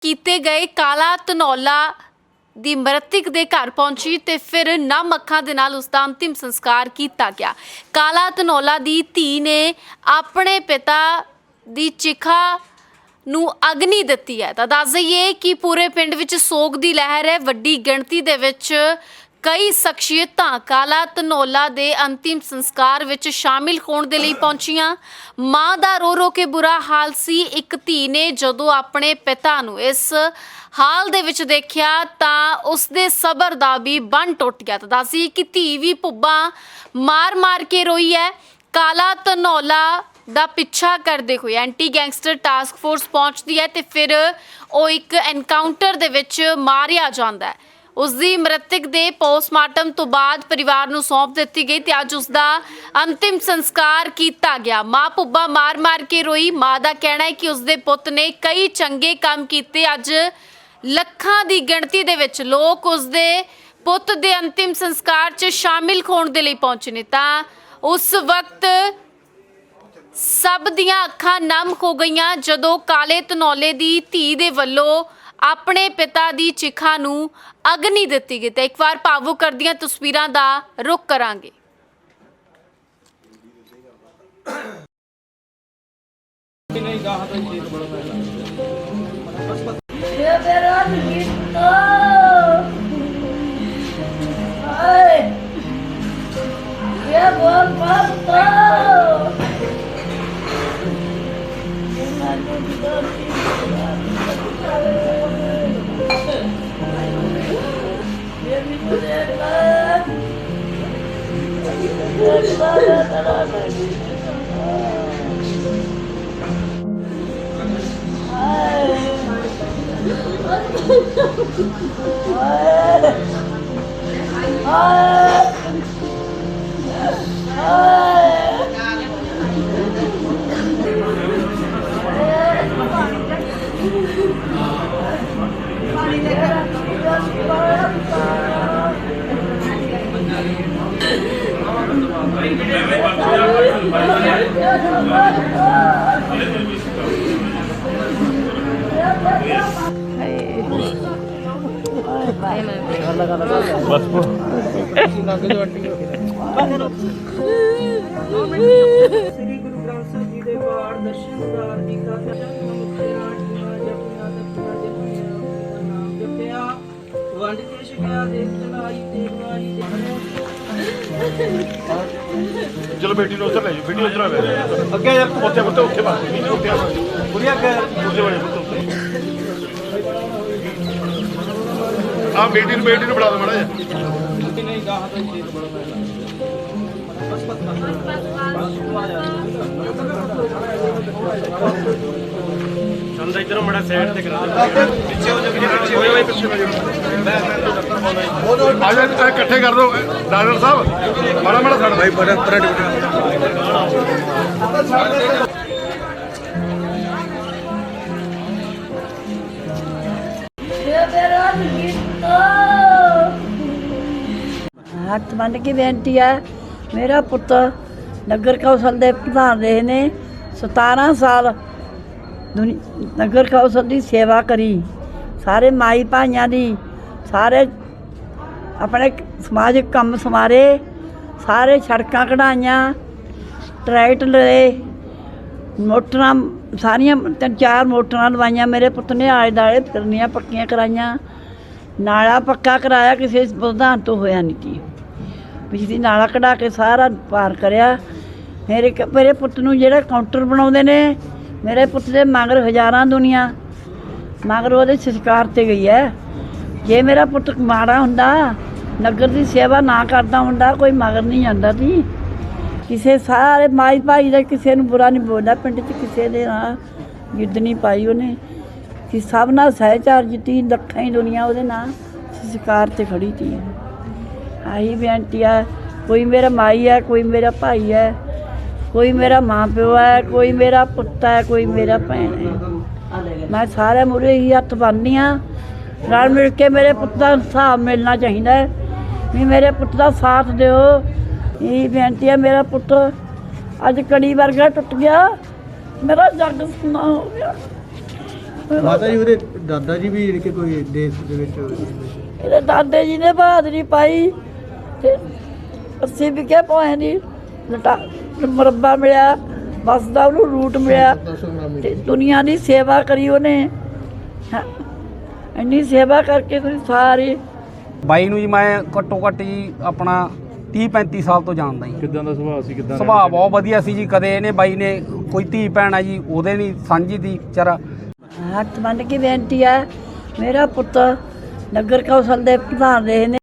ਕੀਤੇ ਗਏ ਕਾਲਾ ਧਨੌਲਾ ਦੀ ਮ੍ਰਿਤਕ ਦੇ ਘਰ ਪਹੁੰਚੀ ਤੇ ਫਿਰ ਨਮ ਅੱਖਾਂ ਦੇ ਨਾਲ ਉਸ ਦਾ ਅੰਤਿਮ ਸੰਸਕਾਰ ਕੀਤਾ ਗਿਆ। ਕਾਲਾ ਧਨੌਲਾ ਦੀ ਧੀ ਨੇ ਆਪਣੇ ਪਿਤਾ ਦੀ ਚਿਖਾ ਨੂੰ ਅਗਨੀ ਦਿੱਤੀ ਹੈ। ਤਾਂ ਦੱਸ ਦਈਏ ਕਿ ਪੂਰੇ ਪਿੰਡ ਵਿੱਚ ਸੋਗ ਦੀ ਲਹਿਰ ਹੈ। ਵੱਡੀ ਗਿਣਤੀ ਦੇ ਵਿੱਚ ਕਈ ਸ਼ਖਸੀਅਤਾਂ, ਕਾਲਾ ਧਨੌਲਾ ਦੇ ਅੰਤਿਮ ਸੰਸਕਾਰ ਵਿੱਚ ਸ਼ਾਮਿਲ ਹੋਣ ਦੇ ਲਈ ਪਹੁੰਚੀਆਂ। ਮਾਂ ਦਾ ਰੋ ਰੋ ਕੇ ਬੁਰਾ ਹਾਲ ਸੀ। ਇੱਕ ਧੀ ਨੇ ਜਦੋਂ ਆਪਣੇ ਪਿਤਾ ਨੂੰ ਇਸ ਹਾਲ ਦੇ ਵਿੱਚ ਦੇਖਿਆ ਤਾਂ ਉਸ ਦੇ ਸਬਰ ਦਾ ਵੀ ਬੰਨ ਟੁੱਟ ਗਿਆ। ਤਾਂ ਦੱਸੀ ਕਿ ਧੀ ਵੀ ਪੁੱਬਾਂ ਮਾਰ-ਮਾਰ ਕੇ ਰੋਈ ਹੈ। ਕਾਲਾ ਧਨੌਲਾ ਦਾ ਪਿੱਛਾ ਕਰਦੇ ਹੋਏ ਐਂਟੀ ਗੈਂਗਸਟਰ ਟਾਸਕ ਫੋਰਸ ਪਹੁੰਚਦੀ ਹੈ ਤੇ ਫਿਰ ਉਹ ਇੱਕ ਐਨਕਾਊਂਟਰ ਦੇ ਵਿੱਚ ਮਾਰਿਆ ਜਾਂਦਾ ਹੈ। ਉਸ ਦੀ ਮ੍ਰਿਤਕ ਦੇ ਪੋਸਟਮਾਰਟਮ ਤੋਂ ਬਾਅਦ ਪਰਿਵਾਰ ਨੂੰ ਸੌਂਪ ਦਿੱਤੀ ਗਈ ਤੇ ਅੱਜ ਉਸ ਦਾ ਅੰਤਿਮ ਸੰਸਕਾਰ ਕੀਤਾ ਗਿਆ। ਮਾਂ ਪੁੱਬਾ ਮਾਰ-ਮਾਰ ਕੇ ਰੋਈ। ਮਾਂ ਦਾ ਕਹਿਣਾ ਹੈ ਕਿ ਉਸ ਦੇ ਪੁੱਤ ਨੇ ਕਈ ਚੰਗੇ ਕੰਮ ਕੀਤੇ। ਅੱਜ ਲੱਖਾਂ ਦੀ ਗਿਣਤੀ ਦੇ ਵਿੱਚ ਲੋਕ ਉਸ ਦੇ ਪੁੱਤ ਦੇ ਅੰਤਿਮ ਸੰਸਕਾਰ 'ਚ ਸ਼ਾਮਿਲ ਹੋਣ ਦੇ ਲਈ ਪਹੁੰਚੇ ਨੇ। ਤਾਂ ਉਸ ਵਕਤ ਸਭ ਦੀਆਂ ਅੱਖਾਂ ਨਮ ਹੋ ਗਈਆਂ ਜਦੋਂ ਕਾਲੇ ਧਨੌਲੇ ਦੀ ਧੀ ਦੇ ਵੱਲੋਂ ਆਪਣੇ ਪਿਤਾ ਦੀ ਚਿਖਾ ਨੂੰ ਅਗਨੀ ਦਿੱਤੀ ਗਈ ਤੇ ਇੱਕ ਵਾਰ ਭਾਵੁਕ ਕਰਦੀਆਂ ਤਸਵੀਰਾਂ ਦਾ ਰੁਖ ਕਰਾਂਗੇ। ये 西。哎，哎，哎。ਸ੍ਰੀ ਗੁਰੂ ਗ੍ਰੰਥ ਸਾਹਿਬ ਜੀ ਦੇ ਪਾਠ ਵੰਡ ਕੇ ਛਕਿਆ ਚਲਾਈ ਤੇ ਚਲੋ ਬੇਟੀ ਨੂੰ ਉੱਧਰ ਲੈ ਜਾਓ ਬੇਟੀ ਉੱਧਰ ਆ ਗਏ ਅੱਗੇ ਯਾਰ ਉੱਥੇ ਉੱਥੇ ਉੱਥੇ ਨਹੀਂ ਉੱਥੇ ਆ ਕੁੜੀਆਂ ਅੱਗੇ ਉੱਥੇ ਬਣੇ ਉੱਥੇ ਆ ਬੇਟੀ ਨੂੰ ਬੇਟੀ ਨੂੰ ਬੁਲਾ ਦੋ ਮਾੜਾ ਜਿਹਾ। ਚੰਦ ਇਧਰੋਂ ਮੜਾ ਸਾਈਡ ਤੇ ਕਰਾ ਦੇ। ਪਿੱਛੇ ਹੋ ਜਾ ਪਿੱਛੇ ਹੋ ਜਾ। ਪਿੱਛੇ ਹੋ ਜਾ ਆ ਜਾ ਤੁਸੀਂ ਇਕੱਠੇ ਕਰ ਦੋ। ਡਾਕਟਰ ਸਾਹਿਬ ਮਾੜਾ ਮਾੜਾ ਛੱਡ ਭਾਈ ਬੜਾ ਤਰ੍ਹਾਂ ਹੱਥ ਮੰਨ ਕੇ ਬੇਨਤੀ ਆ, ਮੇਰਾ ਪੁੱਤ ਨਗਰ ਕੌਂਸਲ ਦੇ ਪ੍ਰਧਾਨ ਰਹੇ ਨੇ 17 ਸਾਲ ਨਗਰ ਕੌਂਸਲ ਦੀ ਸੇਵਾ ਕਰੀ। ਸਾਰੇ ਮਾਈ ਭਾਈਆਂ ਦੀ, ਸਾਰੇ ਆਪਣੇ ਸਮਾਜਿਕ ਕੰਮ ਸਮਾਰੇ ਸਾਰੇ ਸੜਕਾਂ ਕਢਾਈਆਂ ਟਰੈਕਟ ਲਏ, ਮੋਟਰਾਂ ਸਾਰੀਆਂ ਤਿੰਨ ਚਾਰ ਮੋਟਰਾਂ ਲਵਾਈਆਂ, ਮੇਰੇ ਪੁੱਤ ਨੇ ਆਲੇ ਦਾਲੇ ਫਿਰਨੀਆਂ ਪੱਕੀਆਂ ਕਰਾਈਆਂ। ਨਾਲਾ ਪੱਕਾ ਕਰਾਇਆ, ਕਿਸੇ ਪ੍ਰਧਾਨ ਤੋਂ ਹੋਇਆ ਨਹੀਂ ਕੀ। ਬਿਜਲੀ ਨਾਲਾ ਕਢਾ ਕੇ ਸਾਰਾ ਪਾਰ ਕਰਿਆ। ਮੇਰੇ ਮੇਰੇ ਪੁੱਤ ਨੂੰ ਜਿਹੜਾ ਕਾਊਂਟਰ ਬਣਾਉਂਦੇ ਨੇ, ਮੇਰੇ ਪੁੱਤ ਦੇ ਮਗਰ ਹਜ਼ਾਰਾਂ ਦੁਨੀਆ। ਮਗਰ ਉਹਦੇ ਸੰਸਕਾਰ ਤੇ ਗਈ ਹੈ ਜੇ ਮੇਰਾ ਪੁੱਤ ਮਾੜਾ ਹੁੰਦਾ, ਨਗਰ ਦੀ ਸੇਵਾ ਨਾ ਕਰਦਾ ਹੁੰਦਾ, ਕੋਈ ਮਗਰ ਨਹੀਂ ਜਾਂਦਾ ਸੀ। ਕਿਸੇ ਸਾਰੇ ਮਾਈ ਭਾਈ ਦਾ ਕਿਸੇ ਨੂੰ ਬੁਰਾ ਨਹੀਂ ਬੋਲਦਾ, ਪਿੰਡ 'ਚ ਕਿਸੇ ਦੇ ਨਾਲ ਜਿੱਦ ਨਹੀਂ ਪਾਈ ਉਹਨੇ। ਕਿ ਸਭ ਨਾਲ ਸਹਿਚਾਰ ਜਿੱਤੀ, ਲੱਖਾਂ ਹੀ ਦੁਨੀਆ ਉਹਦੇ ਨਾਲ ਸੰਸਕਾਰ ਤੇ ਖੜੀ ਤੀ। ਆਹੀ ਬੇਨਤੀ ਹੈ ਕੋਈ ਮੇਰਾ ਮਾਈ ਹੈ ਕੋਈ ਮੇਰਾ ਭਾਈ ਹੈ ਕੋਈ ਮੇਰਾ ਮਾਂ ਪਿਓ ਹੈ ਕੋਈ ਮੇਰਾ ਪੁੱਤ ਹੈ ਕੋਈ ਮੇਰਾ ਭੈਣ ਹੈ ਮੈਂ ਸਾਰੇ ਮੁਰੇ ਹੀ ਹੱਥ ਬੰਨ੍ਹਦੀ ਹਾਂ ਰਲ ਮਿਲ ਕੇ ਮੇਰੇ ਪੁੱਤ ਦਾ ਹਿਸਾਬ ਮਿਲਣਾ ਚਾਹੀਦਾ ਹੈ। ਵੀ ਮੇਰੇ ਪੁੱਤ ਦਾ ਸਾਥ ਦਿਓ। ਇਹ ਬੇਨਤੀ ਹੈ ਮੇਰਾ ਪੁੱਤ ਅੱਜ ਕੜੀ ਵਰਗਾ ਟੁੱਟ ਗਿਆ ਮੇਰਾ ਜੱਗ ਸੁਣਾ ਹੋ ਗਿਆ ਮਾਤਾ ਜੀ ਉਹਦੇ ਦਾਦਾ ਜੀ ਵੀ ਜਿਹੜੇ ਕਿ ਕੋਈ ਦੇਸ਼ ਦੇ ਵਿੱਚ ਇਹਦੇ ਦਾਦੇ ਜੀ ਨੇ ਬਹਾਦਰੀ ਪਾਈ ਤੇ ਅਸੀਂ ਵੀ ਕਿਹਾ ਪਾਏ ਨਹੀਂ ਲਟਾ ਮੁਰੱਬਾ ਮਿਲਿਆ ਬਸ ਦਾ ਉਹਨੂੰ ਰੂਟ ਮਿਲਿਆ ਤੇ ਦੁਨੀਆ ਦੀ ਸੇਵਾ ਕਰੀ ਉਹਨੇ। ਇੰਨੀ ਸੇਵਾ ਕਰਕੇ ਤੁਸੀਂ ਸਾਰੇ ਬਾਈ ਨੂੰ ਜੀ ਮੈਂ ਘੱਟੋ ਘੱਟ ਜੀ ਆਪਣਾ 30 35 ਸਾਲ ਤੋਂ ਜਾਣਦਾ ਜੀ। ਕਿੱਦਾਂ ਦਾ ਸੁਭਾਅ ਸੀ ਕਿੱਦਾਂ ਸੁਭਾਅ ਬਹੁਤ ਵਧੀਆ ਸੀ ਜੀ ਕਦੇ ਇਹਨੇ ਬਾਈ ਨੇ ਕੋਈ ਧੀ ਭੈਣ ਆ ਜੀ ਉਹਦੇ ਨਹੀਂ ਸਾਂਝੀ ਦੀ ਵਿਚਾਰਾ। ਹੱਥ ਬੰਨ ਕੇ ਬੇਨਤੀ ਹੈ ਮੇਰਾ ਪੁੱਤ ਨਗਰ ਕੌਂਸਲ ਦੇ ਪ੍ਰਧਾਨ ਰਹੇ ਨੇ।